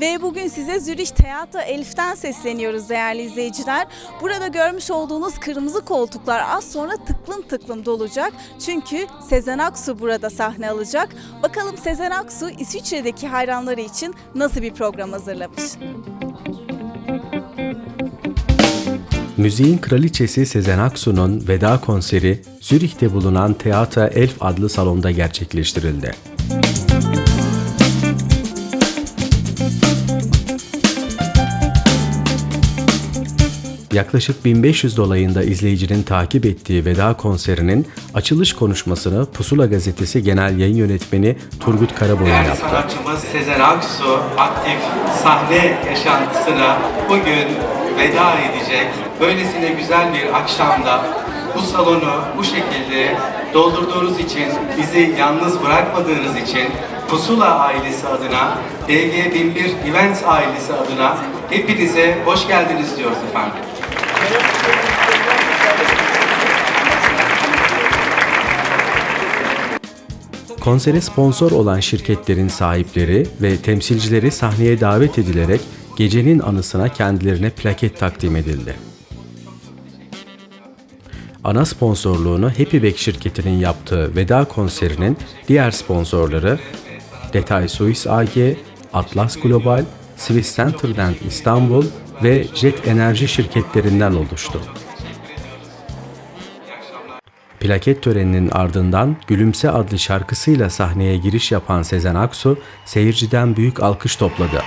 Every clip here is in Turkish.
Ve bugün size Zürich Theater Elif'ten sesleniyoruz değerli izleyiciler. Burada görmüş olduğunuz kırmızı koltuklar az sonra tıklım tıklım dolacak. Çünkü Sezen Aksu burada sahne alacak. Bakalım Sezen Aksu İsviçre'deki hayranları için nasıl bir program hazırlamış? Müziğin kraliçesi Sezen Aksu'nun veda konseri Zürih'te bulunan Theater Elf adlı salonda gerçekleştirildi. Yaklaşık 1500 dolayında izleyicinin takip ettiği veda konserinin açılış konuşmasını Pusula Gazetesi Genel Yayın Yönetmeni Turgut Karaboyun Değerli yaptı. sanatçımız Sezen Aksu aktif sahne yaşantısına bugün veda edecek. Böylesine güzel bir akşamda bu salonu bu şekilde doldurduğunuz için, bizi yalnız bırakmadığınız için Pusula ailesi adına, DG1001 Events ailesi adına hepinize hoş geldiniz diyoruz efendim. Konsere sponsor olan şirketlerin sahipleri ve temsilcileri sahneye davet edilerek gecenin anısına kendilerine plaket takdim edildi. Ana sponsorluğunu Happy Bag şirketinin yaptığı veda konserinin diğer sponsorları Detay Suisse AG, Atlas Global, Swiss Centerland İstanbul ve Jet Enerji şirketlerinden oluştu. Plaket töreninin ardından Gülümse adlı şarkısıyla sahneye giriş yapan Sezen Aksu seyirciden büyük alkış topladı.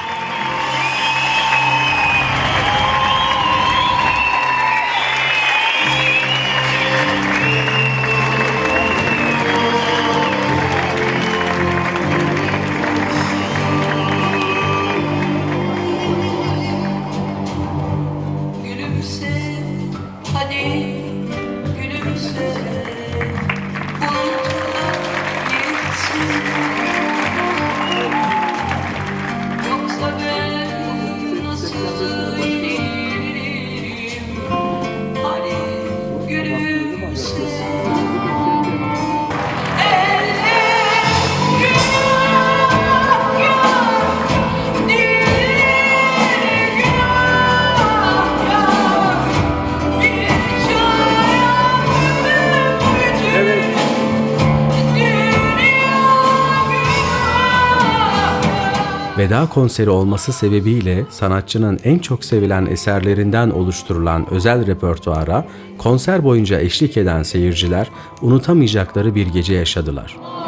Veda konseri olması sebebiyle sanatçının en çok sevilen eserlerinden oluşturulan özel repertuara konser boyunca eşlik eden seyirciler unutamayacakları bir gece yaşadılar.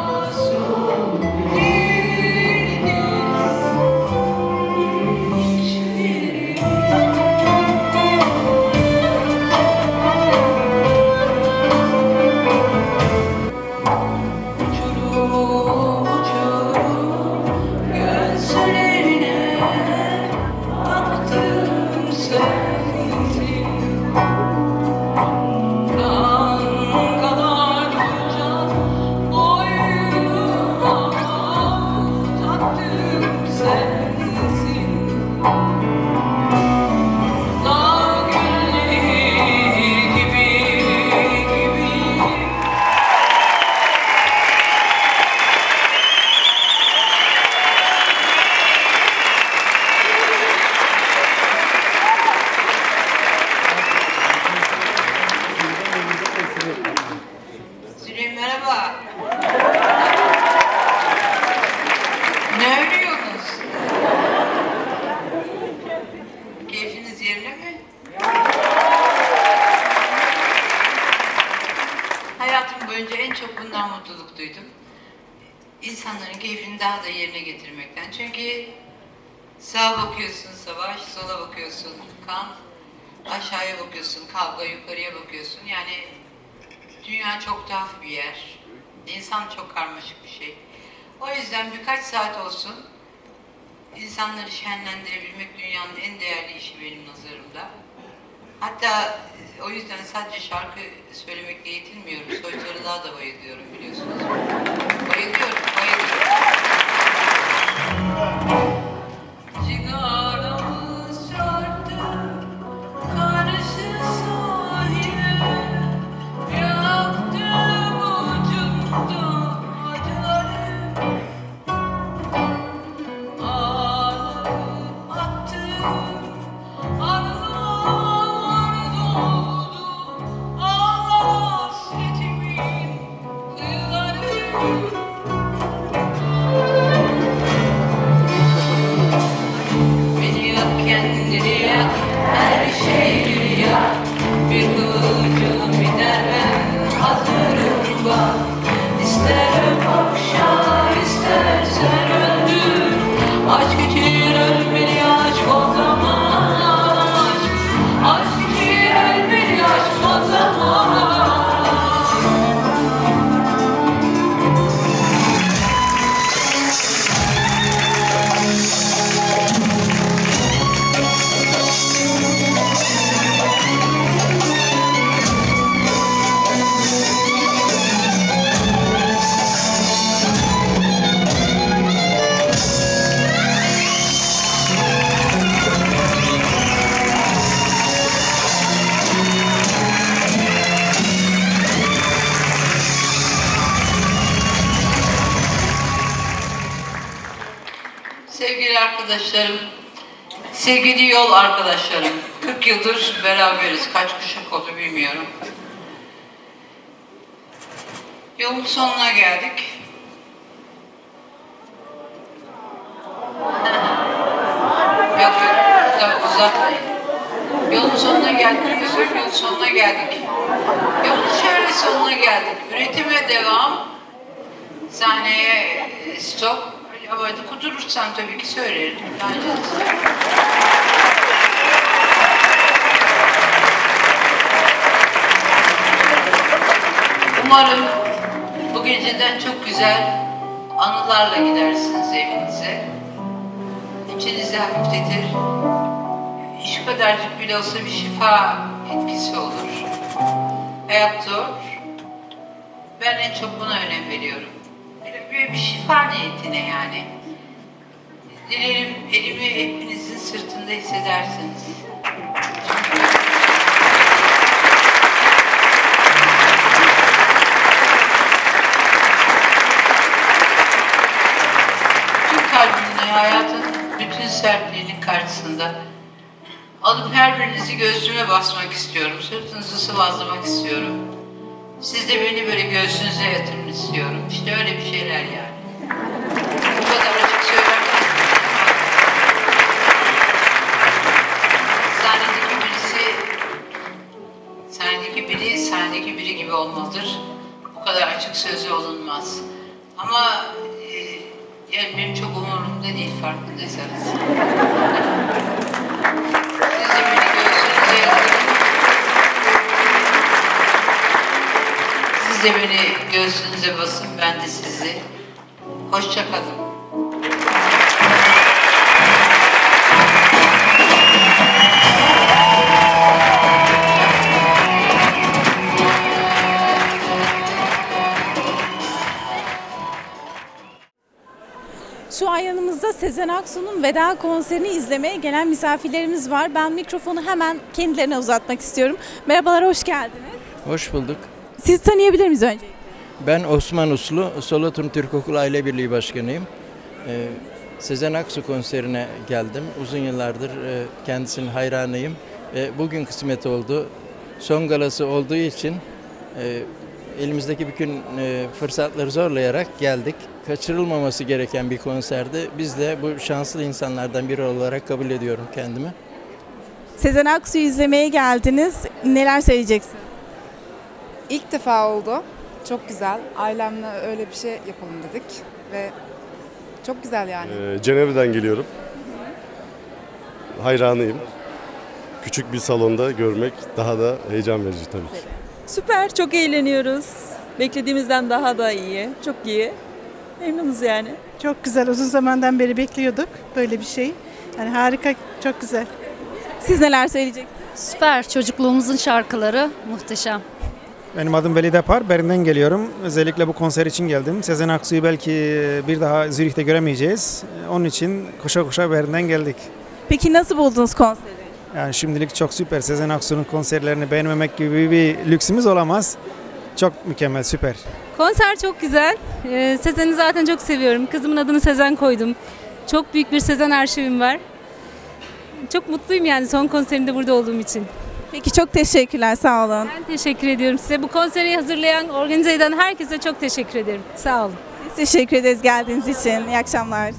Süleyman merhaba. ne örüyorsunuz? Keyfiniz yerine mi? Hayatım boyunca en çok bundan mutluluk duydum. İnsanların keyfini daha da yerine getirmekten. Çünkü sağa bakıyorsun savaş, sola bakıyorsun kan, aşağıya bakıyorsun kavga, yukarıya bakıyorsun. Yani Dünya çok tuhaf bir yer. İnsan çok karmaşık bir şey. O yüzden birkaç saat olsun insanları şenlendirebilmek dünyanın en değerli işi benim nazarımda. Hatta e, o yüzden sadece şarkı söylemekle yetinmiyorum. Soytarılığa da bayılıyorum biliyorsunuz. Bayılıyorum, bayılıyorum. Sevgili arkadaşlarım, sevgili yol arkadaşlarım, 40 yıldır beraberiz. Kaç kuşak oldu bilmiyorum. Yolun sonuna geldik. yok yok, uzatmayın. Yolun sonuna geldik, özür yolun sonuna geldik. Yolun şöyle sonuna geldik. Üretime devam, sahneye stop. Ama kudurursan tabii ki söylerim. Yani Umarım bu geceden çok güzel anılarla gidersiniz evinize. İçinizi hafifletir. Şu kadarcık bile olsa bir şifa etkisi olur. Hayat zor. Ben en çok buna önem veriyorum. Böyle bir, şifa niyetine yani. Dilerim elimi hepinizin sırtında hissedersiniz. Tüm kalbimle hayatın bütün sertliğinin karşısında alıp her birinizi göğsüme basmak istiyorum. Sırtınızı sıvazlamak istiyorum. Siz de beni böyle göğsünüze yatırın istiyorum. İşte öyle bir şeyler yani. Bu kadar açık söylemek Sahnedeki birisi sahnedeki biri sahnedeki biri gibi olmalıdır. Bu kadar açık sözlü olunmaz. Ama e, yani benim çok umurumda değil farkındaysanız. Siz de beni göğsünüze basın, ben de sizi. Hoşça kalın. Şu an yanımızda Sezen Aksu'nun veda konserini izlemeye gelen misafirlerimiz var. Ben mikrofonu hemen kendilerine uzatmak istiyorum. Merhabalar, hoş geldiniz. Hoş bulduk. Sizi tanıyabilir miyiz önce? Ben Osman Uslu, Solothurn Türk Okulu Aile Birliği Başkanıyım. Ee, Sezen Aksu konserine geldim. Uzun yıllardır e, kendisinin hayranıyım. Ve bugün kısmet oldu. Son galası olduğu için e, elimizdeki bütün e, fırsatları zorlayarak geldik. Kaçırılmaması gereken bir konserdi. Biz de bu şanslı insanlardan biri olarak kabul ediyorum kendimi. Sezen Aksu'yu izlemeye geldiniz. Neler söyleyeceksiniz? İlk defa oldu. Çok güzel. Ailemle öyle bir şey yapalım dedik ve çok güzel yani. Ee, Cenevre'den geliyorum. Hayranıyım. Küçük bir salonda görmek daha da heyecan verici tabii ki. Süper, çok eğleniyoruz. Beklediğimizden daha da iyi, çok iyi. Memnunuz yani. Çok güzel. Uzun zamandan beri bekliyorduk böyle bir şey. Yani harika, çok güzel. Siz neler söyleyeceksiniz? Süper. Çocukluğumuzun şarkıları muhteşem. Benim adım Veli Depar, Berlin'den geliyorum. Özellikle bu konser için geldim. Sezen Aksu'yu belki bir daha Zürih'te göremeyeceğiz. Onun için koşa koşa Berlin'den geldik. Peki nasıl buldunuz konseri? Yani şimdilik çok süper. Sezen Aksu'nun konserlerini beğenmemek gibi bir lüksümüz olamaz. Çok mükemmel, süper. Konser çok güzel. Ee, Sezen'i zaten çok seviyorum. Kızımın adını Sezen koydum. Çok büyük bir Sezen arşivim var. Çok mutluyum yani son konserinde burada olduğum için. Peki çok teşekkürler sağ olun. Ben teşekkür ediyorum size. Bu konseri hazırlayan, organize eden herkese çok teşekkür ederim. Sağ olun. Biz teşekkür ederiz geldiğiniz için. İyi akşamlar.